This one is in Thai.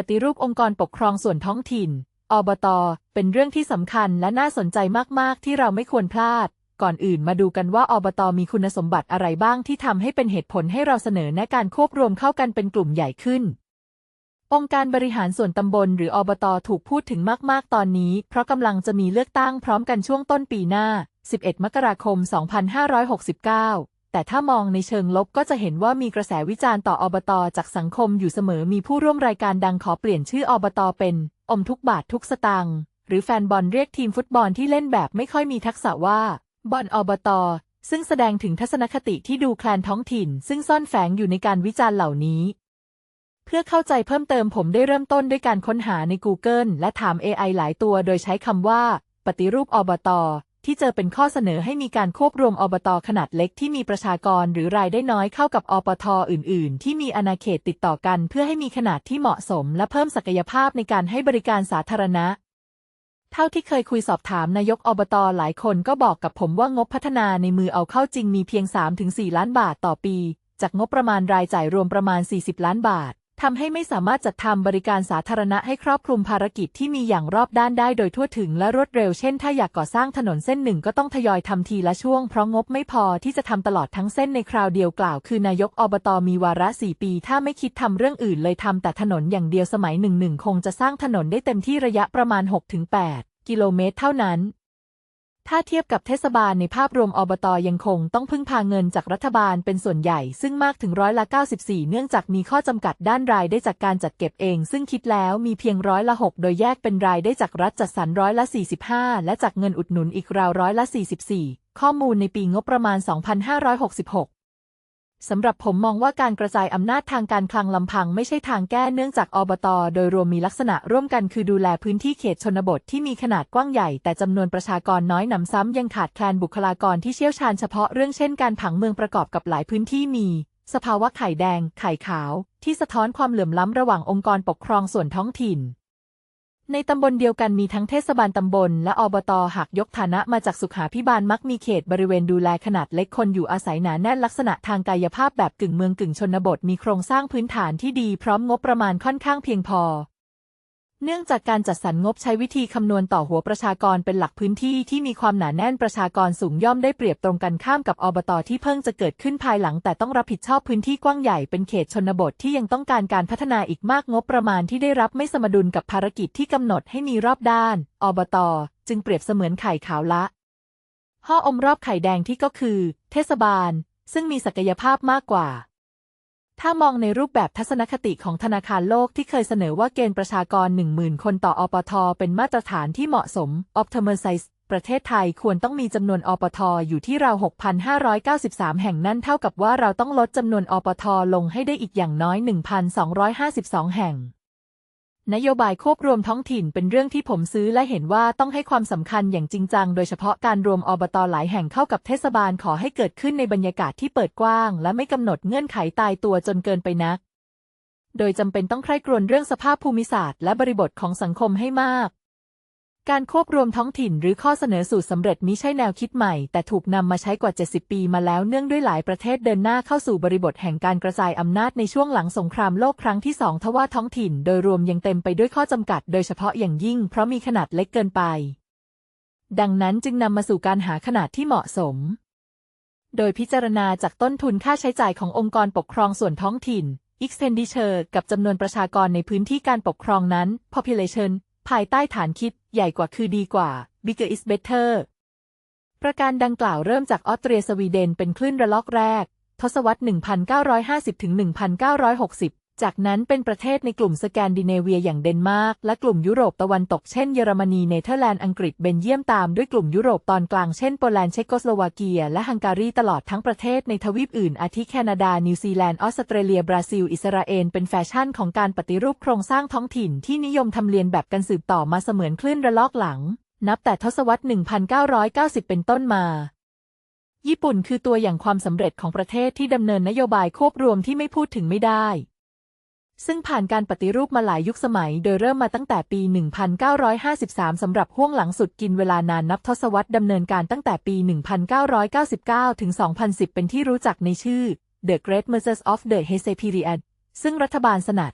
ปฏิรูปองค์กรปกครองส่วนท้องถิ่น อบต เป็นเรื่องที่สำคัญและน่าสนใจมาก ๆ ที่เราไม่ควรพลาด ก่อนอื่นมาดูกันว่าอบต มีคุณสมบัติอะไรบ้างที่ทำให้เป็นเหตุผลให้เราเสนอแนะการควบรวมเข้ากันเป็นกลุ่มใหญ่ขึ้น องค์การบริหารส่วนตำบลหรืออบต ถูกพูดถึงมาก ๆ ตอนนี้ เพราะกำลังจะมีเลือกตั้งพร้อมกันช่วงต้นปีหน้า 11 มกราคม 2569 แต่ถ้ามองในเชิงลบก็จะเห็นว่ามีกระแสวิจารณ์ต่ออบตจากสังคมอยู่เสมอมีผู้ร่วมรายการดังขอเปลี่ยนชื่ออบตเป็น อมทุกบาททุกสตางค์หรือแฟนบอลเรียกทีมฟุตบอลที่เล่นแบบไม่ค่อยมีทักษะว่า บอลอบตซึ่งแสดงถึงทัศนคติที่ดูแคลนท้องถิ่น ซึ่งซ่อนแฝงอยู่ในการวิจารณ์เหล่านี้ เพื่อเข้าใจเพิ่มเติมผมได้เริ่มต้นด้วยการค้นหาใน Google และถาม AI หลายตัวโดยใช้คำว่า ปฏิรูปอบต ที่เจอเป็นข้อเสนอให้มีการควบรวมอบตขนาดเล็กที่มีประชากรหรือรายได้น้อยเข้ากับอปทอื่น ๆ ที่มีอาณาเขตติดต่อกัน เพื่อให้มีขนาดที่เหมาะสม และเพิ่มศักยภาพในการให้บริการสาธารณะเท่าที่เคยคุยสอบถามนายกอบตหลายคนก็บอกกับผมว่างบพัฒนาในมือเอาเข้าจริงมีเพียง 3-4 ล้านบาทต่อปี จากงบประมาณรายจ่ายรวมประมาณ 40 ล้านบาท ทำให้ไม่สามารถจัดทำบริการสาธารณะให้ครอบคลุมภารกิจที่มีอย่างรอบด้านได้โดยทั่วถึงและรวดเร็ว เช่น ถ้าอยากก่อสร้างถนนเส้นหนึ่งก็ต้องทยอยทำทีละช่วง เพราะงบไม่พอที่จะทำตลอดทั้งเส้นในคราวเดียวกล่าว คือนายกอบตมีวาระ4ปี ถ้าไม่คิดทำเรื่องอื่นเลยทำแต่ถนนอย่างเดียวสมัยหนึ่งหนึ่งคงจะสร้างถนนได้เต็มที่ระยะประมาณ 6-8 กิโลเมตรเท่านั้น ถ้าเทียบกับเทศบาลในภาพรวมอบตยังคงต้องพึ่งพาเงินจากรัฐบาลเป็นส่วนใหญ่ ซึ่งมากถึงร้อยละ 94 เนื่องจากมีข้อจำกัดด้านรายได้จากการจัดเก็บเอง ซึ่งคิดแล้วมีเพียงร้อยละ 6 โดยแยกเป็นรายได้จากรัฐจัดสรรร้อยละ 45 และจากเงินอุดหนุนอีกราวร้อยละ 44 ข้อมูลในปีงบประมาณ 2566 สำหรับผมมองว่าการกระจายอำนาจทางการคลังลำพังไม่ใช่ทางแก้เนื่องจากอบต โดยรวมมีลักษณะร่วมกันคือดูแลพื้นที่เขตชนบทที่มีขนาดกว้างใหญ่ แต่จำนวนประชากรน้อยหนำซ้ำยังขาดแคลนบุคลากรที่เชี่ยวชาญเฉพาะเรื่องเช่นการผังเมืองประกอบกับหลายพื้นที่มี สภาวะไข่แดง ไข่ขาว ที่สะท้อนความเหลื่อมล้ำระหว่างองค์กรปกครองส่วนท้องถิ่น ในตำบลเดียวกันมีทั้งเทศบาลตำบลและอบตหากยกฐานะมาจากสุขาพิบาลมักมีเขตบริเวณดูแลขนาดเล็กคนอยู่อาศัยหนาแน่นลักษณะทางกายภาพแบบกึ่งเมืองกึ่งชนบทมีโครงสร้างพื้นฐานที่ดีพร้อมงบประมาณค่อนข้างเพียงพอ เนื่องจากการจัดสรรงบใช้วิธีคำนวณต่อหัวประชากรเป็นหลักพื้นที่ที่มีความหนาแน่นประชากรสูงย่อมได้เปรียบตรงกันข้ามกับอบตที่เพิ่งจะเกิดขึ้นภายหลัง แต่ต้องรับผิดชอบพื้นที่กว้างใหญ่เป็นเขตชนบทที่ยังต้องการการพัฒนาอีกมากงบประมาณที่ได้รับไม่สมดุลกับภารกิจที่กำหนดให้มีรอบด้าน อบตจึงเปรียบเสมือนไข่ขาวละห่ออมรอบไข่แดงที่ก็คือ เทศบาล ซึ่งมีศักยภาพมากกว่า ถ้ามองในรูปแบบทัศนคติของธนาคารโลกที่เคยเสนอว่าเกณฑ์ประชากร 10,000 คนต่ออปท เป็นมาตรฐานที่เหมาะสม Optimal Size ประเทศไทยควรต้องมีจำนวนอปทอยู่ที่ราว 6,593 แห่งนั่นเท่ากับว่าเราต้องลดจำนวนอปทลงให้ได้อีกอย่างน้อย 1,252 แห่ง นโยบายควบรวมท้องถิ่นเป็นเรื่องที่ผมซื้อและเห็นว่าต้องให้ความสำคัญอย่างจริงจัง โดยเฉพาะการรวมอบตหลายแห่งเข้ากับเทศบาลขอให้เกิดขึ้นในบรรยากาศที่เปิดกว้าง และไม่กำหนดเงื่อนไขตายตัวจนเกินไปนัก โดยจำเป็นต้องใคร่ครวญเรื่องสภาพภูมิศาสตร์และบริบทของสังคมให้มาก การควบรวมท้องถิ่นหรือข้อเสนอสูตรสำเร็จมิใช่แนวคิดใหม่ แต่ถูกนำมาใช้กว่า 70 ปีมาแล้วเนื่องด้วยหลายประเทศเดินหน้าเข้าสู่บริบทแห่งการกระจายอำนาจในช่วงหลังสงครามโลกครั้งที่สองทว่าท้องถิ่นโดยรวมยังเต็มไปด้วยข้อจำกัด โดยเฉพาะอย่างยิ่งเพราะมีขนาดเล็กเกินไป ดังนั้นจึงนำมาสู่การหาขนาดที่เหมาะสม โดยพิจารณาจากต้นทุนค่าใช้จ่ายขององค์กรปกครองส่วนท้องถิ่น expenditure กับจำนวนประชากรในพื้นที่การปกครองนั้น population ภายใต้ฐานคิดใหญ่กว่าคือดีกว่า bigger is better ประการดังกล่าวเริ่มจากออสเตรียสวีเดนเป็นคลื่นระลอกแรก ทศวรรษ 1950ถึง1960 จากนั้นเป็นประเทศในกลุ่มสแกนดิเนเวียอย่างเดนมาร์กและกลุ่มยุโรปตะวันตกเช่นเยอรมนีเนเธอร์แลนด์อังกฤษเบนเยียมตามด้วยกลุ่มยุโรปตอนกลางเช่นโปแลนด์เชโกสโลวาเกีย และฮังการีตลอดทั้งประเทศในทวีปอื่น อาทิแคนาดา นิวซีแลนด์ออสเตรเลีย บราซิล อิสราเอลเป็นแฟชั่นของการปฏิรูปโครงสร้างท้องถิ่นที่นิยมทำเลียนแบบกันสืบต่อมาเสมือนคลื่นระลอกหลัง นับแต่ทศวรรษ 1990 เป็นต้นมาญี่ปุ่นคือตัวอย่างความสำเร็จของประเทศที่ดำเนินนโยบายควบรวมที่ไม่พูดถึงไม่ได้ ซึ่งผ่านการปฏิรูปมาหลายยุคสมัย โดยเริ่มมาตั้งแต่ปี 1953 สำหรับห่วงหลังสุดกินเวลานานนับทศวรรษดำเนินการตั้งแต่ปี 1999 ถึง 2010 เป็นที่รู้จักในชื่อ The Great Mergers of the Heisei Period ซึ่งรัฐบาลสนัด